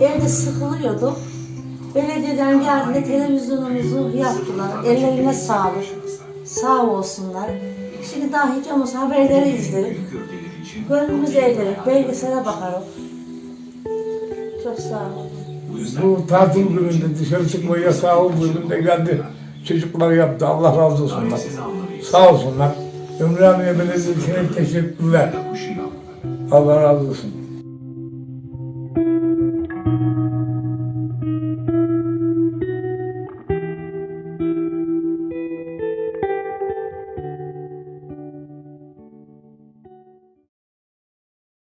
Evde sıkılıyorduk. Belediyeden geldi, televizyonumuzu yaptılar. Ellerine sağlık. Sağ olsunlar. Şimdi daha hiç olmazsa haberleri izlerim. Gönlümüz eğlenir. Belgesele bakarım. Çok sağ olun. Bu tatil gününde dışarı çıkma yasağı olduğunda geldi. Çocuklar yaptı. Allah razı olsunlar. Sağ olsunlar. Ümraniye Belediyesi'ne teşekkürler. Allah razı olsun.